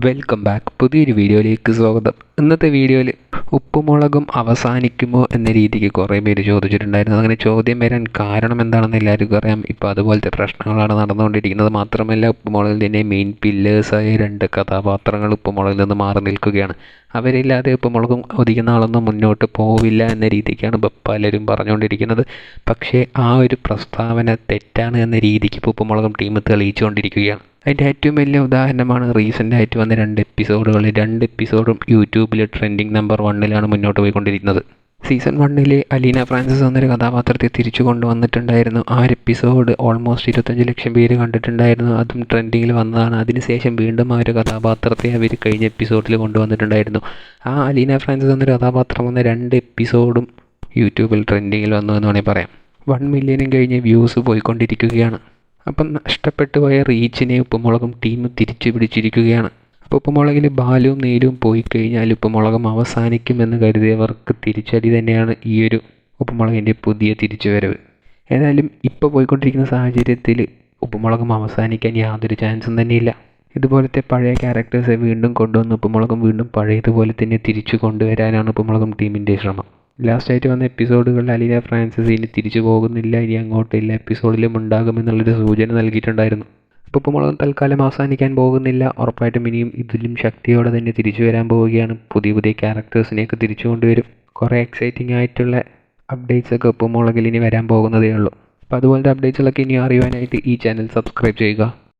Welcome back പുതിയൊരു വീഡിയോയിലേക്ക് സ്വാഗതം. ഇന്നത്തെ വീഡിയോയിൽ ഉപ്പുമുളകും അവസാനിക്കുമോ എന്ന രീതിക്ക് കുറേ പേര് ചോദിച്ചിട്ടുണ്ടായിരുന്നു. അങ്ങനെ ചോദ്യം വരാൻ കാരണം എന്താണെന്ന് എല്ലാവർക്കും അറിയാം. ഇപ്പോൾ അതുപോലത്തെ പ്രശ്നങ്ങളാണ് നടന്നുകൊണ്ടിരിക്കുന്നത്. മാത്രമല്ല ഉപ്പുമുളകിൽ തന്നെ മെയിൻ പില്ലേഴ്സായ രണ്ട് കഥാപാത്രങ്ങൾ ഉപ്പുമുളകിൽ നിന്ന് മാറി നിൽക്കുകയാണ്. അവരില്ലാതെ ഉപ്പുമുളകും ഒതുക്കുന്ന ആളൊന്നും മുന്നോട്ട് പോവില്ല എന്ന രീതിക്കാണ് ഇപ്പോൾ പലരും പറഞ്ഞുകൊണ്ടിരിക്കുന്നത്. പക്ഷേ ആ ഒരു പ്രസ്താവന തെറ്റാണ് എന്ന രീതിക്ക് ഇപ്പോൾ ഉപ്പുമുളകും ടീം തെളിയിച്ചുകൊണ്ടിരിക്കുകയാണ്. അതിന്റെ ഏറ്റവും വലിയ ഉദാഹരണമാണ് റീസെന്റായിട്ട് വന്ന രണ്ട് എപ്പിസോഡുകൾ രണ്ട് എപ്പിസോഡും യൂട്യൂബിൽ ട്രെൻഡിങ് നമ്പർ വണ്ണിലാണ് മുന്നോട്ട് പോയിക്കൊണ്ടിരിക്കുന്നത്. സീസൺ വണ്ണിൽ അലീന ഫ്രാൻസിസ് എന്നൊരു കഥാപാത്രത്തെ തിരിച്ചു കൊണ്ടുവന്നിട്ടുണ്ടായിരുന്നു. ആ ഒരു എപ്പിസോഡ് ഓൾമോസ്റ്റ് ഇരുപത്തഞ്ച് ലക്ഷം പേര് കണ്ടിട്ടുണ്ടായിരുന്നു. അതും ട്രെൻഡിങ്ങിൽ വന്നതാണ്. അതിനുശേഷം വീണ്ടും ആ ഒരു കഥാപാത്രത്തെ അവർ കഴിഞ്ഞ എപ്പിസോഡിൽ കൊണ്ടുവന്നിട്ടുണ്ടായിരുന്നു. ആ അലീന ഫ്രാൻസിസ് എന്നൊരു കഥാപാത്രം വന്ന രണ്ട് എപ്പിസോഡും യൂട്യൂബിൽ ട്രെൻഡിങ്ങിൽ വന്നു എന്ന് വേണമെങ്കിൽ പറയാം. വൺ മില്യനും കഴിഞ്ഞ് വ്യൂസ് പോയിക്കൊണ്ടിരിക്കുകയാണ്. അപ്പം നഷ്ടപ്പെട്ടു പോയ റീച്ചിനെ ഉപ്പുമുളകും ടീം തിരിച്ചു പിടിച്ചിരിക്കുകയാണ്. അപ്പോൾ ഉപ്പുമുളകിൽ ബാലുവും പോയി കഴിഞ്ഞാൽ ഉപ്പുമുളകം അവസാനിക്കുമെന്ന് കരുതിയവർക്ക് തിരിച്ചടി തന്നെയാണ് ഈ ഒരു ഉപ്പുമുളകിന്റെ പുതിയ തിരിച്ചുവരവ്. ഏതായാലും ഇപ്പോൾ പോയിക്കൊണ്ടിരിക്കുന്ന സാഹചര്യത്തിൽ ഉപ്പുമുളകം അവസാനിക്കാൻ യാതൊരു ചാൻസും തന്നെയില്ല. ഇതുപോലത്തെ പഴയ ക്യാരക്ടേഴ്സെ വീണ്ടും കൊണ്ടുവന്ന് ഉപ്പുമുളകും വീണ്ടും പഴയതുപോലെ തന്നെ തിരിച്ചു കൊണ്ടുവരാനാണ് ഉപ്പുമുളകും ടീമിന്റെ ശ്രമം. ലാസ്റ്റായിട്ട് വന്ന എപ്പിസോഡുകളിൽ അലീന ഫ്രാൻസിസ് ഇനി തിരിച്ചു പോകുന്നില്ല ഇനി അങ്ങോട്ട് എല്ലാ എപ്പിസോഡിലും ഉണ്ടാകുമെന്നുള്ളൊരു സൂചന നൽകിയിട്ടുണ്ടായിരുന്നു. ഉപ്പുമുളകും തൽക്കാലം അവസാനിക്കാൻ പോകുന്നില്ല. ഉറപ്പായിട്ടും ഇനിയും ഇതിലും ശക്തിയോടെ തന്നെ തിരിച്ചു വരാൻ പോവുകയാണ്. പുതിയ പുതിയ ക്യാരക്ടേഴ്സിനെയൊക്കെ തിരിച്ചു കൊണ്ടുവരും. കുറേ എക്സൈറ്റിംഗ് ആയിട്ടുള്ള അപ്ഡേറ്റ്സ് ഒക്കെ ഉപ്പുമുളകിൽ ഇനി വരാൻ പോകുന്നതേ ഉള്ളൂ. അപ്പോൾ അതുപോലത്തെ അപ്ഡേറ്റ്സുകളൊക്കെ ഇനി അറിയുവാനായിട്ട് ഈ ചാനൽ സബ്സ്ക്രൈബ് ചെയ്യുക.